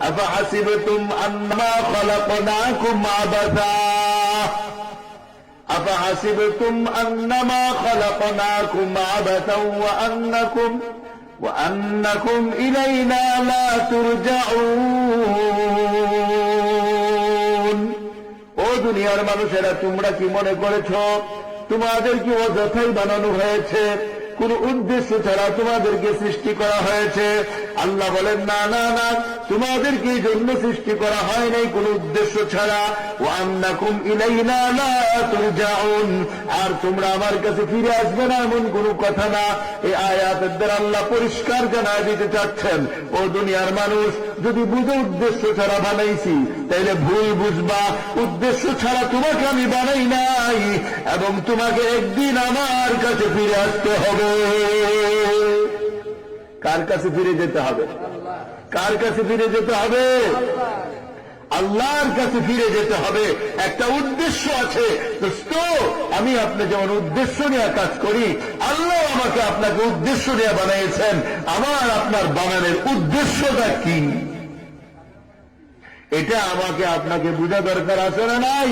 أفحسبتم أنما خلقناكم عبثا أفحسبتم أنما خلقناكم عبثا وأنكم وأنكم إلينا لا ترجعون ও দুনিয়ার মানুষেরা তোমরা কি মনে করেছ তোমাদের কি অযথাই বানানো হয়েছে কোন উদ্দেশ্য ছাড়া তোমাদেরকে সৃষ্টি করা হয়েছে আল্লাহ বলেন, না না না, তোমাদেরকে এই জন্য সৃষ্টি করা হয় নাই কোন উদ্দেশ্য ছাড়া। ও আন্নাকুম ইলাইনা লা তুরজাউন। আর তোমরা আমার কাছে ফিরে আসবে না এমন কোন কথা না। এই আয়াতের দ্বারা আল্লাহ পরিষ্কার জানায় দিতে চাচ্ছেন, ও দুনিয়ার মানুষ, যদি বুঝে উদ্দেশ্য ছাড়া বানাইছি, তাইলে ভুল বুঝবা। উদ্দেশ্য ছাড়া তোমাকে আমি বানাই নাই, এবং তোমাকে একদিন আমার কাছে ফিরে আসতে হবে। কার কাছে ফিরে যেতে হবে? কার কাছে ফিরে যেতে হবে? আল্লাহর কাছে ফিরে যেতে হবে। একটা উদ্দেশ্য আছে। দোস্ত, আমি আপনি যেমন উদ্দেশ্য নিয়ে কাজ করি। আল্লাহ আমাকে আপনাকে উদ্দেশ্য নিয়ে বানিয়েছেন। আমার, আপনার বানানোর উদ্দেশ্যটা কি? এটা আমাকে আপনাকে বোঝা দরকার আছে না নাই?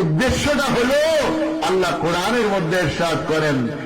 উদ্দেশ্যটা হলো, আল্লাহ কোরআনের মধ্যে সাদ করেন।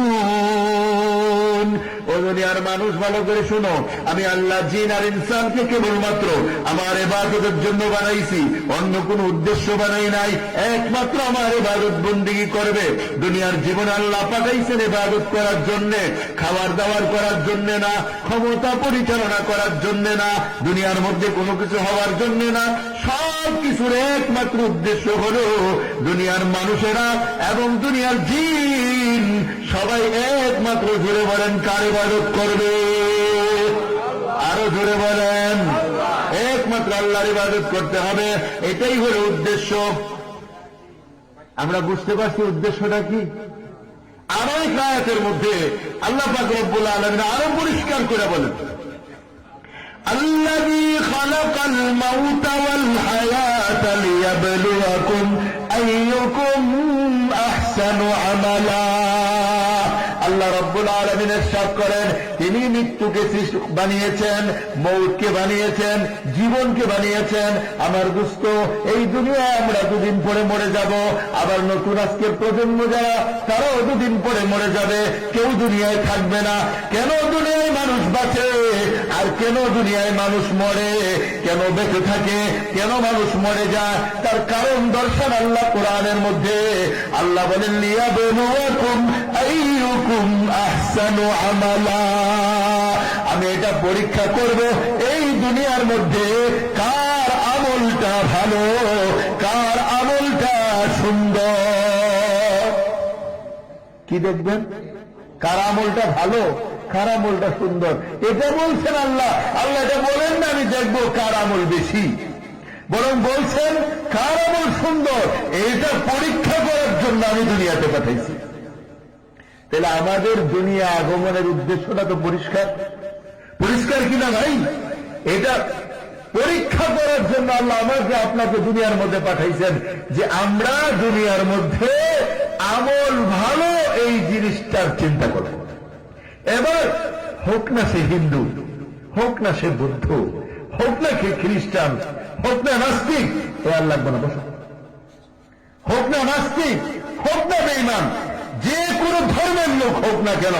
দুনিয়ার মানুষ ভালো করে শুনো। আমি আল্লাহ জিন আর ইনসানকে কেবলমাত্র আমার এবাদতের জন্য বানাইছি। অন্য কোন উদ্দেশ্য বানাই নাই। একমাত্র আমার এবাদত বন্দিগি করবে। দুনিয়ার জীবনে আল্লাহ পাঠাইছেন এবাদত করার জন্য খাবার দাবার করার জন্য না, ক্ষমতা পরিচালনা করার জন্য না, দুনিয়ার মধ্যে কোনো কিছু হওয়ার জন্য না। সব কিছুর একমাত্র উদ্দেশ্য হল দুনিয়ার মানুষেরা এবং দুনিয়ার জিন সবাই একমাত্র জুড়ে বলেন কার ইবাদত করবে আরো জোরে বলেন একমাত্র আল্লাহর ইবাদত করতে হবে এটাই হলো উদ্দেশ্য আমরা বুঝতে পারছি উদ্দেশ্যটা কি আরো এক আয়াতের মধ্যে আল্লাহ পাক রব্বুল আলমিন আরো পরিষ্কার করে বলেন الذي خلق الموت والحياة ليبلوكم أيكم أحسن عملا আল্লাহ রব্বুল আলমিনের সাপ করেন। তিনি মৃত্যুকে বানিয়েছেন, মৌতকে বানিয়েছেন, জীবনকে বানিয়েছেন। আমার দুস্থ, এই দুনিয়ায় আমরা দুদিন পরে মরে যাব। আবার নতুন আজকের প্রজন্ম যারা, তারাও দুদিন পরে মরে যাবে। কেউ দুনিয়ায় থাকবে না। কেন দুনিয়ায় মানুষ বাঁচে? আর কেন দুনিয়ায় মানুষ মরে? কেন বেঁচে থাকে? কেন মানুষ মরে যায়? তার কারণ দর্শন আল্লাহ কোরআনের মধ্যে। আল্লাহ বলেন লিয়া বেনুয়াকুম আইয়ুকুম আহসানু আমালা। আমি এটা পরীক্ষা করব, এই দুনিয়ার মধ্যে কার আমলটা ভালো, কার আমলটা সুন্দর? কি দেখবেন? কার আমলটা ভালো, কার আমলটা সুন্দর? এটা বলছেন আল্লাহ। আল্লাহ এটা বলেন না, আমি দেখব কার আমল বেশি। বরং বলছেন, কার আমল সুন্দর? এটা পরীক্ষা করার জন্য আমি দুনিয়াতে পাঠাইছি। তাহলে আমাদের দুনিয়া আগমনের উদ্দেশ্যটা তো পরিষ্কার। পরিষ্কার কিনা ভাই? এটা পরীক্ষা করার জন্য আল্লাহ আমাকে আপনাকে দুনিয়ার মধ্যে পাঠাইছেন যে আমরা দুনিয়ার মধ্যে আমল ভালো এই জিনিসটার চিন্তা করব। এবার হোক না সে হিন্দু, হোক না সে বুদ্ধ, হোক না সে খ্রিস্টান, হোক না নাস্তিক, এ আল্লাহ না হোক না নাস্তিক, হোক না বেইমান যে কোনো ধর্মের লোক হোক না কেন,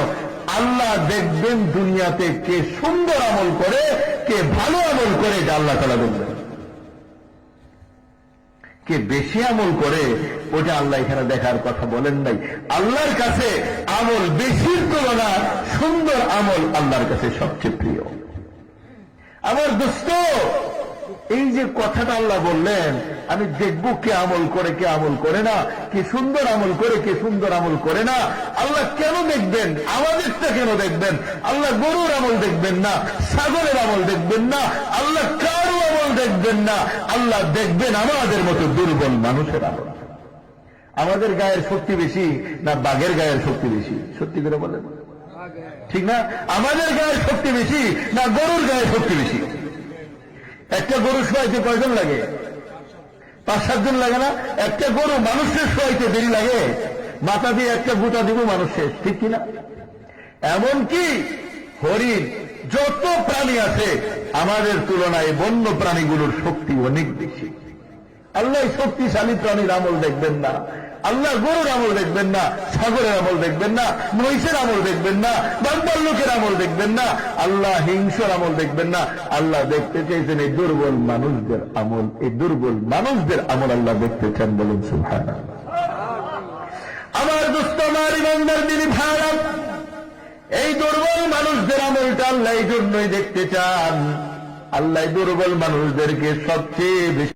আল্লাহ দেখবেন দুনিয়াতে কে সুন্দর আমল করে, কে ভালো আমল করে, এটা আল্লাহ তালা দেখবেন কে বেশি আমল করে, ওটা আল্লাহ এখানে দেখার কথা বলেন নাই। আল্লাহর কাছে আমল বেশির তুলনা সুন্দর আমল আল্লাহর কাছে সবচেয়ে প্রিয়। আমার দোস্ত এই যে কথাটা আল্লাহ বললেন, আমি দেখব কে আমল করে, কে আমল করে না, কে সুন্দর আমল করে, কে সুন্দর আমল করে না। আল্লাহ কেন দেখবেন? আমাদেরটা কেন দেখবেন? আল্লাহ গরুর আমল দেখবেন না, ছাগলের আমল দেখবেন না, আল্লাহ কারও আমল দেখবেন না, আল্লাহ দেখবেন আমাদের মতো দুর্বল মানুষের আমল। আমাদের গায়ের শক্তি বেশি না বাঘের গায়ের শক্তি বেশি? সত্যি করে বলেন। ঠিক না? আমাদের গায়ের শক্তি বেশি না গরুর গায়ের শক্তি বেশি? একটা গরু শোয়াইতে কয়জন লাগে? পাঁচ সাতজন লাগে না? একটা গরু মানুষের শোয়াইতে দেরি লাগে। মাথা দিয়ে একটা গুটা দিব মানুষের ঠিক কিনা? এমনকি হরিণ, যত প্রাণী আছে, আমাদের তুলনায় বন্য প্রাণীগুলোর শক্তি অনেক বেশি। আল্লাহ শক্তিশালী প্রাণীর আমল দেখবেন না। আল্লাহ গরুর আমল দেখবেন না সাগরের আমল দেখবেন না, মহিষের আমল দেখবেন না বাংলার লোকের আমল দেখবেন না, আল্লাহ হিংসর আমল দেখবেন না, আল্লাহ দেখতে চাইছেন এই দুর্বল মানুষদের আমল, এই দুর্বল মানুষদের আমল আল্লাহ দেখতে চান বলুন সুভান আমার দোস্ত আমার ইমানদার, দিদি ভাড়া এই দুর্বল মানুষদের আমলটা আল্লাহ এই জন্যই দেখতে চান। আল্লাহ দুর্বল মানুষদেরকে সবচেয়ে বেশি